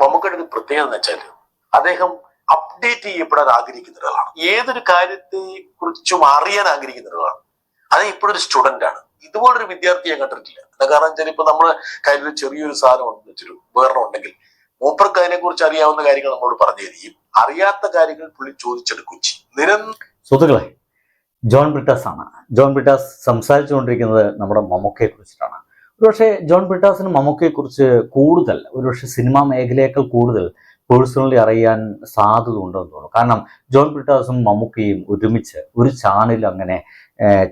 മമ്മൂക്കയുടെ ഒരു പ്രത്യേകത എന്ന് വെച്ചാൽ അദ്ദേഹം അപ്ഡേറ്റ് ചെയ്യപ്പെടാൻ ആഗ്രഹിക്കുന്ന ഒരാളാണ്. ഏതൊരു കാര്യത്തെ കുറിച്ചും അറിയാൻ ആഗ്രഹിക്കുന്ന ഒരാളാണ്. അത് ഇപ്പോഴൊരു സ്റ്റുഡന്റ് ആണ്. ഇതുപോലൊരു വിദ്യാർത്ഥി ഞാൻ കണ്ടിട്ടില്ല. എന്താ കാരണം വെച്ചാൽ ഇപ്പൊ നമ്മുടെ കയ്യിൽ ചെറിയൊരു സാധനം ഉണ്ടെന്ന് വെച്ചൊരു ഉപകരണം ഉണ്ടെങ്കിൽ മൂപ്പർക്ക് അതിനെ കുറിച്ച് അറിയാവുന്ന കാര്യങ്ങൾ നമ്മളോട് പറഞ്ഞു തരികയും അറിയാത്ത കാര്യങ്ങൾ പുള്ളി ചോദിച്ചെടുക്കുകയും ചെയ്യും. സുഹൃത്തുക്കളെ ജോൺ ബ്രിട്ടാസ് ആണ് ജോൺ ബ്രിട്ടാസ് സംസാരിച്ചുകൊണ്ടിരിക്കുന്നത് നമ്മുടെ മമ്മൂക്കയെ കുറിച്ചിട്ടാണ്. ഒരുപക്ഷെ ജോൺ പീറ്റേഴ്സിന് മമ്മൂക്കയെ കുറിച്ച് കൂടുതൽ ഒരുപക്ഷെ സിനിമാ മേഖലയേക്കാൾ കൂടുതൽ പേഴ്സണലി അറിയാൻ സാധ്യത ഉണ്ടെന്ന് തോന്നുന്നു. കാരണം ജോൺ പീറ്റേഴ്സും മമ്മൂക്കയും ഒരുമിച്ച് ഒരു ചാനൽ അങ്ങനെ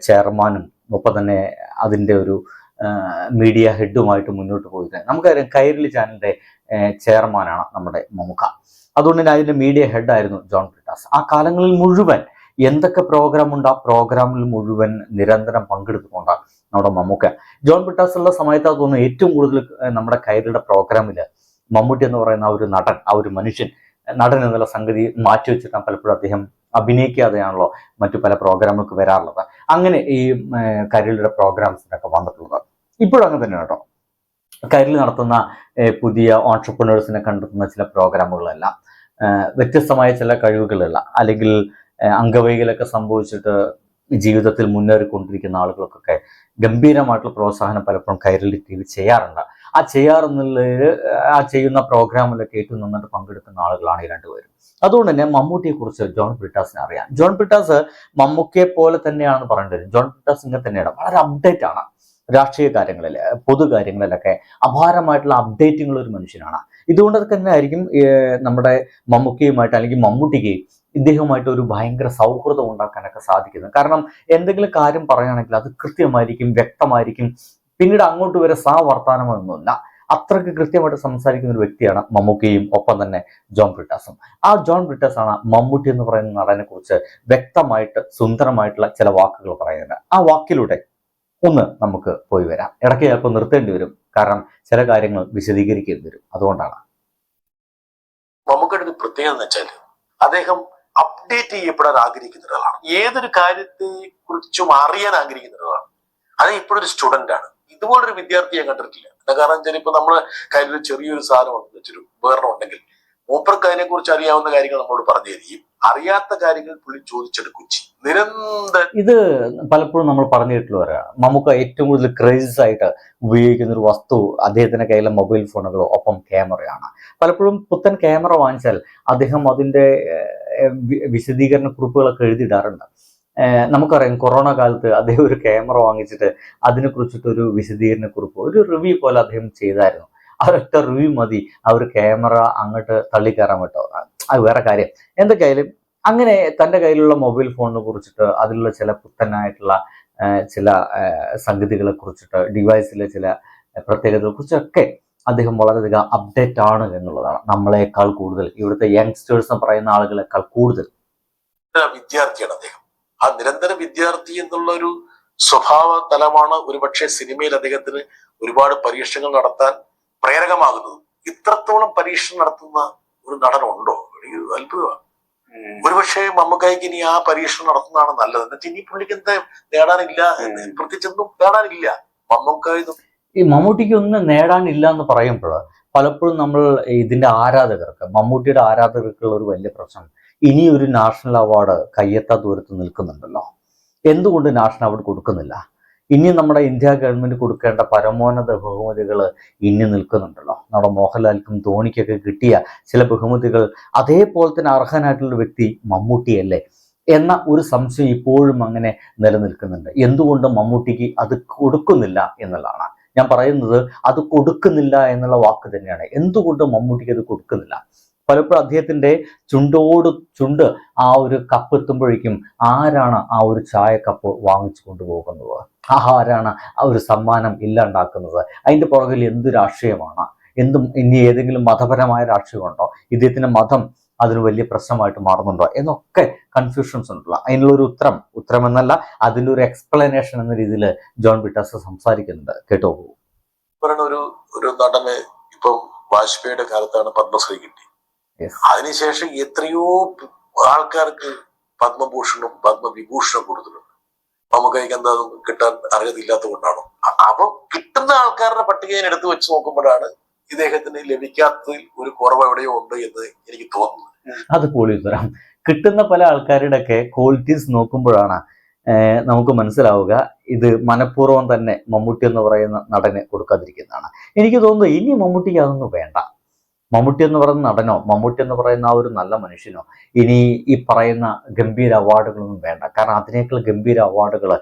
ചെയർമാനും ഒപ്പം തന്നെ അതിന്റെ ഒരു മീഡിയ ഹെഡുമായിട്ട് മുന്നോട്ട് പോയിട്ട് നമുക്കറിയാം കൈരളി ചാനലിന്റെ ചെയർമാനാണ് നമ്മുടെ മമ്മൂക്ക. അതുകൊണ്ട് തന്നെ അതിന്റെ മീഡിയ ഹെഡായിരുന്നു ജോൺ പീറ്റേഴ്സ് ആ കാലങ്ങളിൽ മുഴുവൻ എന്തൊക്കെ പ്രോഗ്രാം ഉണ്ട് ആ പ്രോഗ്രാമിൽ മുഴുവൻ നിരന്തരം പങ്കെടുത്തുകൊണ്ടാണ് നമ്മുടെ മമ്മൂക്ക. ജോൺ ബിട്ടാസുള്ള സമയത്ത് തോന്നുന്നു ഏറ്റവും കൂടുതൽ നമ്മുടെ കൈരളിയുടെ പ്രോഗ്രാമിൽ മമ്മൂട്ടി എന്ന് പറയുന്ന ആ ഒരു നടൻ ആ ഒരു മനുഷ്യൻ നടൻ എന്നുള്ള സംഗതി മാറ്റി വെച്ചിട്ടാണ് പലപ്പോഴും അദ്ദേഹം അഭിനയിക്കാതെയാണല്ലോ മറ്റു പല പ്രോഗ്രാമുകൾക്ക് വരാറുള്ളത്. അങ്ങനെ ഈ കരളുടെ പ്രോഗ്രാംസിനൊക്കെ വന്നിട്ടുള്ളത്. ഇപ്പോഴും അങ്ങനെ തന്നെ കേട്ടോ. കരൽ നടത്തുന്ന പുതിയ ഓൺടർപ്രണേഴ്സിനെ കണ്ടെത്തുന്ന ചില പ്രോഗ്രാമുകളെല്ലാം വ്യത്യസ്തമായ ചില കഴിവുകളുള്ള അല്ലെങ്കിൽ അംഗവൈകലൊക്കെ സംഭവിച്ചിട്ട് ജീവിതത്തിൽ മുന്നേറിക്കൊണ്ടിരിക്കുന്ന ആളുകൾക്കൊക്കെ ഗംഭീരമായിട്ടുള്ള പ്രോത്സാഹനം പലപ്പോഴും കൈരളി ടി വി ചെയ്യാറുണ്ട്. ആ ചെയ്യാറെന്നുള്ളതിൽ ആ ചെയ്യുന്ന പ്രോഗ്രാമിലൊക്കെ ഏറ്റവും നന്നായിട്ട് പങ്കെടുക്കുന്ന ആളുകളാണ് ഈ രണ്ടുപേരും. അതുകൊണ്ട് തന്നെ മമ്മൂട്ടിയെ കുറിച്ച് ജോൺ ബ്രിട്ടാസിനെ അറിയാം. ജോൺ ബ്രിട്ടാസ് മമ്മൂക്കയെ പോലെ തന്നെയാണെന്ന് പറയേണ്ടത് ജോൺ ബ്രിട്ടാസ് ഇങ്ങനെ തന്നെയാണ്. വളരെ അപ്ഡേറ്റ് ആണ്. രാഷ്ട്രീയ കാര്യങ്ങളിൽ പൊതു കാര്യങ്ങളിലൊക്കെ അപാരമായിട്ടുള്ള അപ്ഡേറ്റിംഗ് ഒരു മനുഷ്യനാണ്. ഇതുകൊണ്ട് തന്നെ ആയിരിക്കും നമ്മുടെ മമ്മൂക്കയുമായിട്ട് അല്ലെങ്കിൽ മമ്മൂട്ടിക്ക് ഇദ്ദേഹവുമായിട്ട് ഒരു ഭയങ്കര സൗഹൃദം ഉണ്ടാക്കാനൊക്കെ സാധിക്കുന്നത് കാരണം എന്തെങ്കിലും കാര്യം പറയുകയാണെങ്കിൽ അത് കൃത്യമായിരിക്കും വ്യക്തമായിരിക്കും. പിന്നീട് അങ്ങോട്ട് വരെ സാ വർത്താനമൊന്നുമില്ല. അത്രയ്ക്ക് കൃത്യമായിട്ട് സംസാരിക്കുന്ന ഒരു വ്യക്തിയാണ് മമ്മൂക്കയും ഒപ്പം തന്നെ ജോൺ ബ്രിട്ടാസും. ആ ജോൺ ബ്രിട്ടാസ് ആണ് മമ്മൂട്ടി എന്ന് പറയുന്ന നടനെ കുറിച്ച് വ്യക്തമായിട്ട് സുന്ദരമായിട്ടുള്ള ചില വാക്കുകൾ പറയുന്നത്. ആ വാക്കിലൂടെ ഒന്ന് നമുക്ക് പോയി വരാം. ഇടയ്ക്ക് ചിലപ്പോൾ നിർത്തേണ്ടി വരും. കാരണം ചില കാര്യങ്ങൾ വിശദീകരിക്കേണ്ടി വരും. അതുകൊണ്ടാണ്. മമ്മൂക്കയുടെ പ്രത്യേകത എന്ന് വെച്ചാൽ അദ്ദേഹം അപ്ഡേറ്റ് ചെയ്യപ്പെടാൻ ആഗ്രഹിക്കുന്ന ഒരാളാണ്. ഏതൊരു കാര്യത്തെ കുറിച്ചും അറിയാൻ ആഗ്രഹിക്കുന്ന ഒരാളാണ്. അത് ഇപ്പോഴൊരു സ്റ്റുഡന്റ് ആണ്. ഇതുപോലൊരു വിദ്യാർത്ഥി ഞാൻ കണ്ടിട്ടില്ല. എന്താ കാരണം വെച്ചാൽ ഇപ്പൊ നമ്മുടെ കയ്യിൽ ചെറിയൊരു സാധനം ഉണ്ടെന്ന് വെച്ചൊരു ഉപകരണം ഉണ്ടെങ്കിൽ മൂപ്പർക്ക് അതിനെ കുറിച്ച് അറിയാവുന്ന കാര്യങ്ങൾ നമ്മളോട് പറഞ്ഞു തരികയും അറിയാത്ത കാര്യങ്ങൾ പുള്ളി ചോദിച്ചെടുക്കും നിരന്തര ഇത് പലപ്പോഴും നമ്മൾ പറഞ്ഞു നമുക്ക് ഏറ്റവും കൂടുതൽ ക്രൈസിസ് ആയിട്ട് ഉപയോഗിക്കുന്ന ഒരു വസ്തു അദ്ദേഹത്തിന്റെ കയ്യിലെ മൊബൈൽ ഫോണുകളോ ഒപ്പം ക്യാമറയാണ് പലപ്പോഴും പുത്തൻ ക്യാമറ വാങ്ങിച്ചാൽ അദ്ദേഹം അതിന്റെ വിശദീകരണ കുറിപ്പുകളൊക്കെ എഴുതിയിടാറുണ്ട്. നമുക്കറിയാം കൊറോണ കാലത്ത് അദ്ദേഹം ഒരു ക്യാമറ വാങ്ങിച്ചിട്ട് അതിനെ കുറിച്ചിട്ട് ഒരു വിശദീകരണ കുറിപ്പ് ഒരു റിവ്യൂ പോലെ അദ്ദേഹം ചെയ്തായിരുന്നു. അവരൊക്കെ റിവ്യൂ മതി. ആ ഒരു ക്യാമറ അങ്ങോട്ട് തള്ളിക്കയറാൻ പറ്റോ? അത് വേറെ കാര്യം. എന്തൊക്കെയായാലും അങ്ങനെ തന്റെ കയ്യിലുള്ള മൊബൈൽ ഫോണിനെ കുറിച്ചിട്ട് അതിലുള്ള ചില പുത്തനായിട്ടുള്ള ചില സംഗതികളെ കുറിച്ചിട്ട് ഡിവൈസിലെ ചില പ്രത്യേകതകളെ കുറിച്ചൊക്കെ അദ്ദേഹം വളരെയധികം അപ്ഡേറ്റ് ആണ് എന്നുള്ളതാണ്. നമ്മളെക്കാൾ കൂടുതൽ ഇവിടുത്തെ യങ്സ്റ്റേഴ്സ് എന്ന് പറയുന്ന ആളുകളെക്കാൾ കൂടുതൽ. വിദ്യാർത്ഥിയാണ് അദ്ദേഹം. ആ നിരന്തര വിദ്യാർത്ഥി എന്നുള്ള ഒരു സ്വഭാവ തലമാണ് ഒരുപക്ഷെ സിനിമയിൽ അദ്ദേഹത്തിന് ഒരുപാട് പരീക്ഷണങ്ങൾ നടത്താൻ പ്രേരകമാകുന്നത്. ഇത്രത്തോളം പരീക്ഷണം നടത്തുന്ന ഒരു നടനുണ്ടോ? അത്ഭുതമാണ് ഒരുപക്ഷെ മമ്മക്കായിക്ക് ഇനി ആ പരീക്ഷണം നടത്തുന്നതാണ് നല്ലത്. എന്നിട്ട് ഇനി പുള്ളിക്ക് എന്താ നേടാനില്ല എന്ന് പ്രത്യേകിച്ചൊന്നും നേടാനില്ല. മമ്മക്കായി ഈ മമ്മൂട്ടിക്ക് ഒന്നും നേടാനില്ല എന്ന് പറയുമ്പോൾ പലപ്പോഴും നമ്മൾ ഇതിന്റെ ആരാധകർക്ക് മമ്മൂട്ടിയുടെ ആരാധകർക്കുള്ള ഒരു വലിയ പ്രശ്നം ഇനി ഒരു നാഷണൽ അവാർഡ് കയ്യെത്താ ദൂരത്ത് നിൽക്കുന്നുണ്ടല്ലോ. എന്തുകൊണ്ട് നാഷണൽ അവാർഡ് കൊടുക്കുന്നില്ല? ഇനി നമ്മുടെ ഇന്ത്യ ഗവൺമെന്റ് കൊടുക്കേണ്ട പരമോന്നത ബഹുമതികൾ ഇനി നിൽക്കുന്നുണ്ടല്ലോ. നമ്മുടെ മോഹൻലാൽക്കും ധോണിക്കൊക്കെ കിട്ടിയ ചില ബഹുമതികൾ അതേപോലെ തന്നെ അർഹനായിട്ടുള്ള വ്യക്തി മമ്മൂട്ടിയല്ലേ എന്ന ഒരു സംശയം ഇപ്പോഴും അങ്ങനെ നിലനിൽക്കുന്നുണ്ട്. എന്തുകൊണ്ട് മമ്മൂട്ടിക്ക് അത് കൊടുക്കുന്നില്ല എന്നുള്ളതാണ്. ഞാൻ പറയുന്നത് അത് കൊടുക്കുന്നില്ല എന്നുള്ള വാക്ക് തന്നെയാണ്. എന്തുകൊണ്ട് മമ്മൂട്ടിക്ക് അത് കൊടുക്കുന്നില്ല? പലപ്പോഴും അദ്ദേഹത്തിന്റെ ചുണ്ടോട് ചുണ്ട് ആ ഒരു കപ്പ് എത്തുമ്പോഴേക്കും ആരാണ് ആ ഒരു ചായ കപ്പ് വാങ്ങിച്ചു കൊണ്ടുപോകുന്നത്? ആരാണ് ആ ഒരു സമ്മാനം ഇല്ലാണ്ടാക്കുന്നത്? അതിന്റെ പുറകിൽ എന്ത് രാഷ്ട്രീയമാണ്? എന്തും ഇനി ഏതെങ്കിലും മതപരമായ രാഷ്ട്രീയമുണ്ടോ? ഇദ്ദേഹത്തിന്റെ മതം അതിന് വലിയ പ്രശ്നമായിട്ട് മാറുന്നുണ്ടോ എന്നൊക്കെ കൺഫ്യൂഷൻസ് ഉണ്ടല്ലോ. അതിനുള്ള ഒരു ഉത്തരം ഉത്തരം എന്നല്ല അതിന്റെ ഒരു എക്സ്പ്ലനേഷൻ എന്ന രീതിയിൽ ജോൺ ബിട്ടാസ് സംസാരിക്കുന്നുണ്ട്. കേട്ടോ? ഒരു ഒരു നടന് ഇപ്പം വാജ്പേയിയുടെ കാലത്താണ് പത്മശ്രീ കിട്ടി അതിനുശേഷം എത്രയോ ആൾക്കാർക്ക് പത്മഭൂഷണും പത്മവിഭൂഷണും കൊടുത്തിട്ടുണ്ട്. നമുക്ക് എന്താ കിട്ടാൻ അർഹതയില്ലാത്തത് കൊണ്ടാണോ? അപ്പൊ കിട്ടുന്ന ആൾക്കാരുടെ പട്ടിക ഞാൻ എടുത്തു വെച്ച് നോക്കുമ്പോഴാണ് ഇദ്ദേഹത്തിന് ലഭിക്കാത്തതിൽ ഒരു കുറവ് എവിടെയോ ഉണ്ട് എന്ന് എനിക്ക് തോന്നുന്നു. അത് പോളി ഉത്തരം. കിട്ടുന്ന പല ആൾക്കാരുടെ ഒക്കെ ക്വാളിറ്റീസ് നോക്കുമ്പോഴാണ് നമുക്ക് മനസ്സിലാവുക ഇത് മനഃപൂർവം തന്നെ മമ്മൂട്ടി എന്ന് പറയുന്ന നടന് കൊടുക്കാതിരിക്കുന്നതാണ്. എനിക്ക് തോന്നുന്നു ഇനി മമ്മൂട്ടിക്ക് അതൊന്നും വേണ്ട. മമ്മൂട്ടി എന്ന് പറയുന്ന നടനോ മമ്മൂട്ടി എന്ന് പറയുന്ന ആ ഒരു നല്ല മനുഷ്യനോ ഇനി ഈ പറയുന്ന ഗംഭീര അവാർഡുകളൊന്നും വേണ്ട. കാരണം അതിനേക്കാൾ ഗംഭീര അവാർഡുകൾ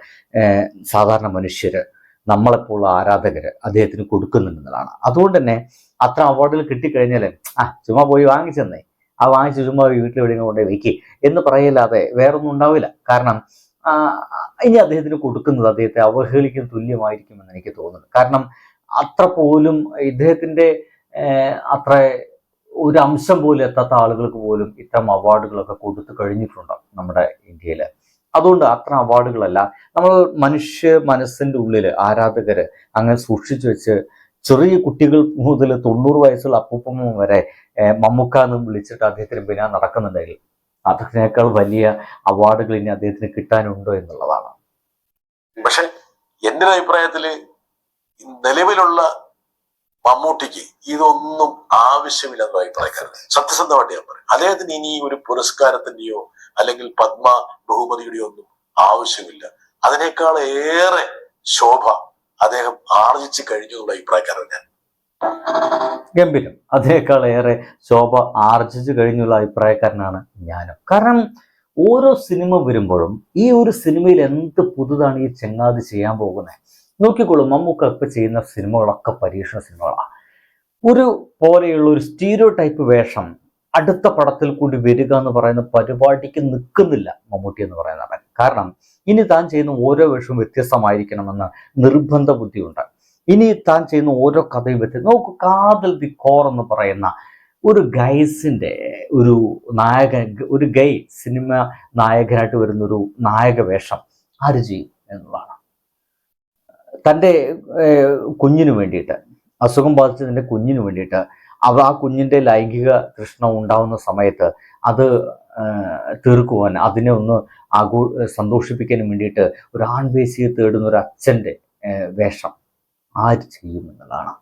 സാധാരണ മനുഷ്യര് നമ്മളെപ്പോലുള്ള ആരാധകർ അദ്ദേഹത്തിന് കൊടുക്കുന്നുണ്ടെന്നതാണ് അതുകൊണ്ട് തന്നെ അത്ര അവാർഡുകൾ കിട്ടിക്കഴിഞ്ഞാൽ ആ ചുമ്മാ പോയി വാങ്ങിച്ചെന്നേ. ആ വാങ്ങിച്ച് ചുമ്മാ വീട്ടിൽ എവിടെയെങ്കിലും കൊണ്ടേ വയ്ക്കി എന്ന് പറയില്ലാതെ വേറൊന്നും ഉണ്ടാവില്ല. കാരണം ഇനി അദ്ദേഹത്തിന് കൊടുക്കുന്നത് അദ്ദേഹത്തെ അവഹേളിക്കുന്ന തുല്യമായിരിക്കുമെന്ന് എനിക്ക് തോന്നുന്നു. കാരണം അത്ര പോലും ഇദ്ദേഹത്തിന്റെ അത്ര ഒരു അംശം പോലും എത്താത്ത ആളുകൾക്ക് പോലും ഇത്തരം അവാർഡുകളൊക്കെ കൊടുത്തു കഴിഞ്ഞിട്ടുണ്ട് നമ്മുടെ ഇന്ത്യയിൽ അതുകൊണ്ട് അത്ര അവാർഡുകളല്ല. നമ്മൾ മനുഷ്യ മനസ്സിന്റെ ഉള്ളിൽ ആരാധകര് അങ്ങനെ സൂക്ഷിച്ചു വെച്ച് ചെറിയ കുട്ടികൾ മുതൽ തൊണ്ണൂറ് വയസ്സുള്ള അപ്പൂപ്പമ്മ വരെ മമ്മുക്ക എന്ന് വിളിച്ചിട്ട് അദ്ദേഹത്തിന് പിന്നെ നടക്കുന്നുണ്ടെങ്കിൽ അതിനേക്കാൾ വലിയ അവാർഡുകൾ ഇനി അദ്ദേഹത്തിന് കിട്ടാനുണ്ടോ എന്നുള്ളതാണ്. പക്ഷെ എന്റെ ഒരു അഭിപ്രായത്തിൽ നിലവിലുള്ള മമ്മൂട്ടിക്ക് ഇതൊന്നും ആവശ്യമില്ലെന്ന് അഭിപ്രായക്കാരൻ സത്യസന്ധമായിട്ട് ഞാൻ പറയും. അദ്ദേഹത്തിന് ഇനി ഒരു പുരസ്കാരത്തിന്റെയോ അല്ലെങ്കിൽ പത്മ ബഹുമതിയുടെ ഒന്നും ആവശ്യമില്ല. അതിനേക്കാൾ ഏറെ ശോഭ അദ്ദേഹം ആർജിച്ചു കഴിഞ്ഞു എന്നുള്ള അഭിപ്രായക്കാരൻ ഞാൻ. ഗംഭീരം. അതിനേക്കാൾ ഏറെ ശോഭ ആർജിച്ചു കഴിഞ്ഞുള്ള അഭിപ്രായക്കാരനാണ് ഞാനും. കാരണം ഓരോ സിനിമ വരുമ്പോഴും ഈ ഒരു സിനിമയിൽ എന്ത് പുതുതാണ് ഈ ചെങ്ങാതി ചെയ്യാൻ പോകുന്നത്? നോക്കിക്കോളൂ ഇപ്പൊ ചെയ്യുന്ന സിനിമകളൊക്കെ പരീക്ഷണ സിനിമകളാണ് ഒരു പോലെയുള്ള ഒരു സ്റ്റീരിയോ ടൈപ്പ് വേഷം അടുത്ത പടത്തിൽ കൂടി വരിക എന്ന് പറയുന്ന പരിപാടിക്ക് നിൽക്കുന്നില്ല മമ്മൂട്ടി എന്ന് പറയുന്ന നടൻ കാരണം ഇനി താൻ ചെയ്യുന്ന ഓരോ വേഷവും വ്യത്യസ്തമായിരിക്കണമെന്ന് നിർബന്ധ ബുദ്ധിയുണ്ട്. ഇനി താൻ ചെയ്യുന്ന ഓരോ കഥയും വ്യത്യസ്തം നോക്ക് കാതൽ ദി കോർ എന്ന് പറയുന്ന ഒരു ഗൈസിന്റെ ഒരു നായകൻ ഒരു ഗൈ സിനിമ നായകനായിട്ട് വരുന്ന ഒരു നായക വേഷം ആര് ചെയ്യും എന്നുള്ളതാണ്. തന്റെ കുഞ്ഞിനു കുഞ്ഞിന് വേണ്ടിയിട്ട് അസുഖം ബാധിച്ചതിന്റെ കുഞ്ഞിനു വേണ്ടിയിട്ട് അവ ആ കുഞ്ഞിന്റെ ലൈംഗിക കൃഷ്ണം ഉണ്ടാവുന്ന സമയത്ത് അത് തീർക്കുവാൻ അതിനെ ഒന്ന് ആഘോ സന്തോഷിപ്പിക്കാനും വേണ്ടിയിട്ട് ഒരു ആൺവേശിയെ തേടുന്ന ഒരു അച്ഛന്റെ വേഷം ആര് ചെയ്യും എന്നുള്ളതാണ്.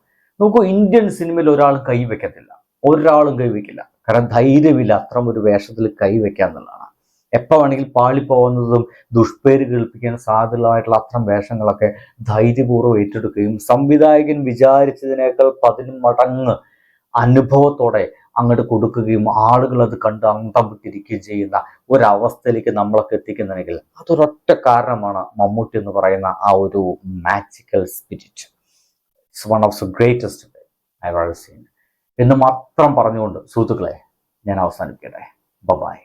നോക്കൂ ഇന്ത്യൻ സിനിമയിൽ ഒരാളും കൈവയ്ക്കത്തില്ല ഒരാളും കൈവയ്ക്കില്ല കാരണം ധൈര്യമില്ല അത്തരം ഒരു വേഷത്തിൽ കൈവയ്ക്കുക എന്നുള്ളതാണ്. എപ്പോൾ വേണമെങ്കിൽ പാളിപ്പോകുന്നതും ദുഷ്പേര് കേൾപ്പിക്കാൻ സാധ്യതയുള്ളതായിട്ടുള്ള അത്തരം വേഷങ്ങളൊക്കെ ധൈര്യപൂർവം ഏറ്റെടുക്കുകയും സംവിധായകൻ വിചാരിച്ചതിനേക്കാൾ പതിനും മടങ്ങ് അനുഭവത്തോടെ അങ്ങോട്ട് കൊടുക്കുകയും ആളുകൾ അത് കണ്ട് അന്തം വിട്ടിരിക്കുകയും ചെയ്യുന്ന ഒരവസ്ഥയിലേക്ക് നമ്മളൊക്കെ എത്തിക്കുന്നുണ്ടെങ്കിൽ അതൊരൊറ്റ കാരണമാണ് മമ്മൂട്ടി എന്ന് പറയുന്ന ആ ഒരു magical spirit it's one of the greatest I ever seen എന്ന് മാത്രം പറഞ്ഞുകൊണ്ട് സുഹൃത്തുക്കളെ ഞാൻ അവസാനിപ്പിക്കട്ടെ. ബൈ